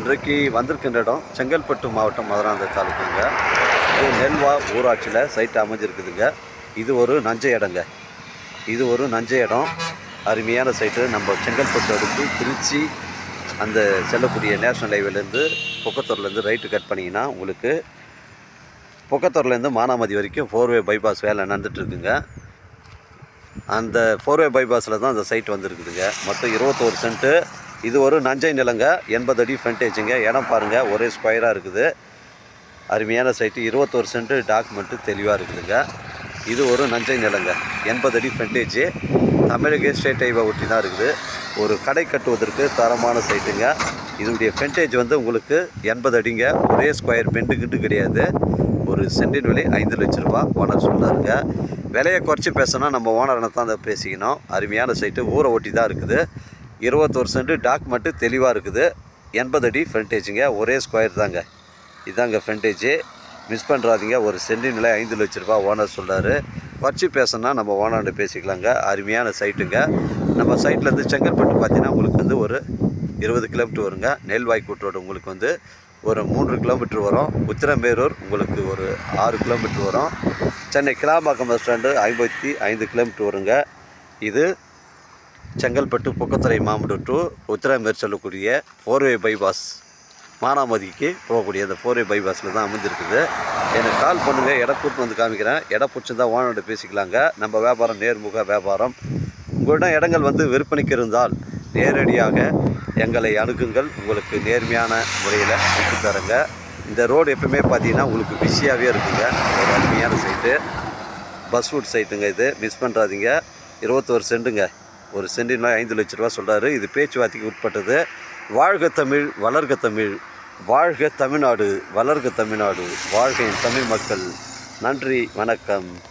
இன்றைக்கு வந்திருக்கின்ற இடம் செங்கல்பட்டு மாவட்டம் மதுராந்த தாலுக்குங்க. இது நெல்வா ஊராட்சியில் சைட் அமைஞ்சிருக்குதுங்க. இது ஒரு நஞ்சை இடங்க. இது ஒரு நஞ்சை இடம். அருமையான சைட்டு நம்ம செங்கல்பட்டு அடுத்து திருச்சி அந்த செல்லக்கூடிய நேஷனல் ஹைவேலேருந்து பொக்கத்தூர்லேருந்து ரைட்டு கட் பண்ணிங்கன்னா உங்களுக்கு பொக்கத்தூர்லேருந்து மானாமதி வரைக்கும் ஃபோர்வே பைபாஸ் வேலை நடந்துட்டுருக்குங்க அந்த ஃபோர்வே பைபாஸில் தான் அந்த சைட் வந்துருக்குதுங்க. மொத்தம் இருபத்தோரு சென்ட்டு இது ஒரு நஞ்சை நிலங்க எண்பது அடி ஃப்ரண்டேஜுங்க இடம் பாருங்கள் ஒரே ஸ்கொயராக இருக்குது. அருமையான சைட்டு இருபத்தோரு சென்ட்டு டாக்குமெண்ட்டு தெளிவாக இருக்குதுங்க. இது ஒரு நஞ்சை நிலங்க எண்பது அடி ஃப்ரண்டேஜு தமிழக ஸ்டேட் ஹைவே ஒட்டி தான் இருக்குது. ஒரு கடை கட்டுவதற்கு தரமான சைட்டுங்க இதனுடைய ஃப்ரண்டேஜ் வந்து உங்களுக்கு எண்பது அடிங்க. ஒரே ஸ்கொயர் பெண்டு கிண்டு கிடையாது. ஒரு சென்டின் விலை ஐந்து லட்ச ரூபா ஓனர் சொன்னாருங்க. விலையை குறைச்சி பேசணும் நம்ம ஓனரை தான் அதை பேசிக்கணும். அருமையான சைட்டு ஊரை ஒட்டி தான் இருக்குது. இருபத்தொரு சென்ட் டாக்குமெண்ட்டு தெளிவாக இருக்குது. எண்பது அடி ஃப்ரண்டேஜுங்க ஒரே ஸ்கொயர் தாங்க. இதாங்க ஃப்ரண்டேஜு மிஸ் பண்ணுறாதீங்க ஒரு சென்டின் நிலை ஐந்து லட்ச ரூபா ஓனர் சொல்கிறார் குறைச்சி பேசணும்னா நம்ம ஓனர்கிட்ட பேசிக்கலாங்க. அருமையான சைட்டுங்க நம்ம சைட்லேருந்து செங்கல்பட்டு பார்த்தீங்கன்னா உங்களுக்கு வந்து ஒரு இருபது கிலோமீட்டர் வருங்க. நெல்வாய் ரோடு உங்களுக்கு வந்து ஒரு மூன்று கிலோமீட்டர் வரும். உத்திரமேரூர் உங்களுக்கு ஒரு ஆறு கிலோமீட்டர் வரும். சென்னை கிளாம்பாக்கம் பஸ் ஸ்டாண்டு ஐம்பத்தி ஐந்து கிலோமீட்டர் வருங்க. இது செங்கல்பட்டு பொக்கத்துறை மாவட்டம் டு உத்திரமேர் செல்லக்கூடிய ஃபோர்வே பைபாஸ் மானாமதிக்கு போகக்கூடிய அந்த ஃபோர்வே பைபாஸில் தான் அமைஞ்சிருக்குது. எனக்கு கால் பண்ணுங்கள் இடம் கூட்டு வந்து காமிக்கிறேன். இடம் பிடிச்சிருந்தா ஓனர்கிட்ட பேசிக்கலாங்க. நம்ம வியாபாரம் நேர்முக வியாபாரம். உங்களிடம் இடங்கள் வந்து விற்பனைக்கு இருந்தால் நேரடியாக எங்களை அணுகுங்கள். உங்களுக்கு நேர்மையான முறையில் தருங்க தரங்க. இந்த ரோடு எப்பவுமே பார்த்தீங்கன்னா உங்களுக்கு பிஸியாகவே இருக்குங்க. ஒரு அருமையான சைட்டு பஸ் ரூட் சைட்டுங்க இது. மிஸ் பண்ணுறாதீங்க இருபத்தோரு சென்ட்டுங்க ஒரு சென்டினா ஐந்து லட்ச ரூபா சொல்கிறாரு இது பேச்சுவார்த்தைக்கு உட்பட்டது. வாழ்க தமிழ் வளர்க தமிழ் வாழ்க தமிழ்நாடு வளர்க தமிழ்நாடு வாழ்க தமிழ் மக்கள். நன்றி வணக்கம்.